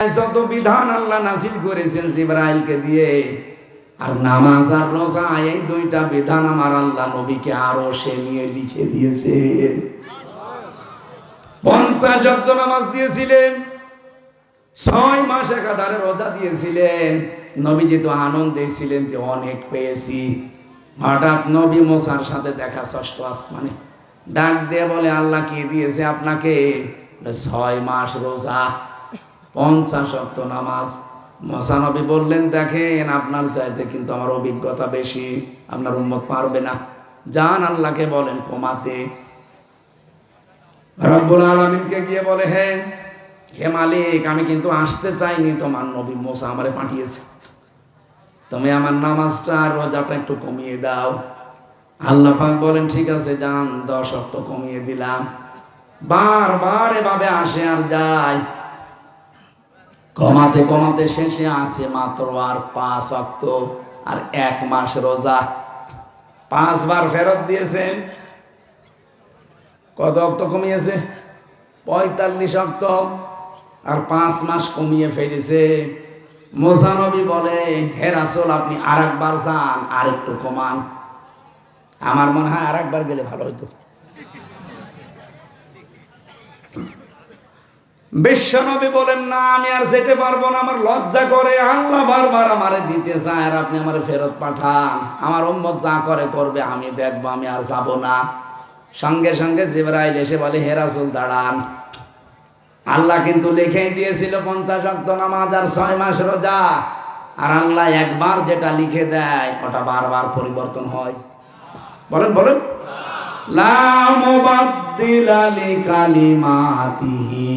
যত বিধান আল্লাহ নাজিল করেছেন জিব্রাইলকে দিয়ে, আর নামাজ আর রোজা, এই দুইটা বিধান আমার আল্লাহ নবীকে আরও সে নিয়ে লিখে দিয়েছে। পঞ্চাশ অব্দ নামাজ দিয়েছিলেন, ছয় মাস একাধারে রোজা দিয়েছিলেন। নবীজি তো আনন্দে ছিলেন যে অনেক পেয়েছি। হঠাৎ নবী মোসার সাথে দেখা ষষ্ঠ আসমানে ডাক দিয়ে বলে, আল্লাহ কি দিয়েছে আপনাকে? ছয় মাস রোজা। পঞ্চাশ অক্ত নামাজ। মশানবী বললেন, দেখেন, আপনার চাইতে কিন্তু আমার অভিজ্ঞতা বেশি। আপনার উম্মত পারবে না। যান আল্লাহকে বলেন, কমাতে। রব্বুল আলমিনকে গিয়ে বলে, হে হে মালিক, আমি কিন্তু আসতে চাইনি। তোমার নবী মোসা আমারে পাঠিয়েছে। তুমি আমার নামাজটা আর রোজাটা একটু কমিয়ে দাও। আল্লাহ পাক বলেন, ঠিক আছে, যান, দশ অক্ত কমিয়ে দিলাম। বারবার এভাবে আসে আর যায়। কমাতে কমাতে শেষে আছে মাত্র আর পাঁচ অক্ত, আর এক মাস রোজা। পাঁচবার ফেরত দিয়েছেন কত অক্ত কমিয়েছে? পঁয়তাল্লিশ অক্ত, আর পাঁচ মাস কমিয়ে ফেলেছে। মোসানবী বলে, হে রাসূল, আপনি আর একবার যান, আর একটু কমান। আমার মনে হয় আর একবার গেলে ভালো হতো বিশ্বনবী বলেন, না, আমি আর যেতে পারব না, আমার লজ্জা করে, আল্লাহ বারবার আমারে দিতে চায় আর আপনি আমার ফেরত পাঠান। আমার উম্মত যা করে, করবে, আমি দেখব, আমি আর যাব না। সঙ্গে সঙ্গে জিবরাইল এসে বলে হেরাসুল দাঁড়ান। আল্লাহ কিন্তু লিখেই দিয়েছিল, পঞ্চাশ অক্ত নামাজ আর ছয় মাস রোজা। আর আল্লাহ একবার যেটা লিখে দেয়, ওটা বারবার পরিবর্তন হয়। বলেন বলেন। লা মুবাদ্দিলা লিকালিমাতিহি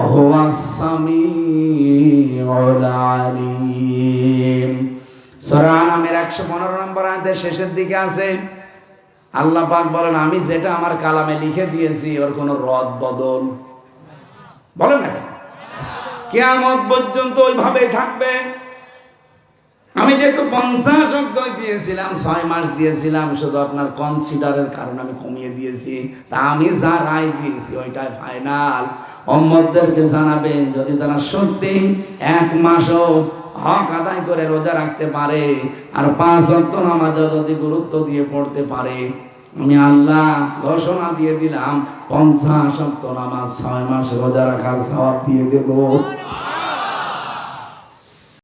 ওহুয়াস السميع العليم. সূরা আনামের 115 নম্বর আয়াতের শেষের দিকে আছে। আল্লাহ পাক বলেন, আমি যেটা আমার কালামে লিখে দিয়েছি, ওর কোনো রদ বদল বলেন না কেয়ামত পর্যন্ত ওইভাবেই থাকবে। আমি যেহেতু পঞ্চাশ অব্দয় দিয়েছিলাম, ছয় মাস দিয়েছিলাম, শুধু আপনার কনসিডারের কারণে আমি কমিয়ে দিয়েছি। তা আমি যা রায় দিয়েছি, ওইটাই ফাইনাল অম্মদদেরকে জানাবেন, যদি তারা সত্যি এক মাসও হক আদায় করে রোজা রাখতে পারে, আর পাঁচ অক্ত নামাজও যদি গুরুত্ব দিয়ে পড়তে পারে, আমি আল্লাহ ঘোষণা দিয়ে দিলাম, পঞ্চাশ অক্ত নামাজ ছয় মাস রোজা রাখার সব দিয়ে দেবো।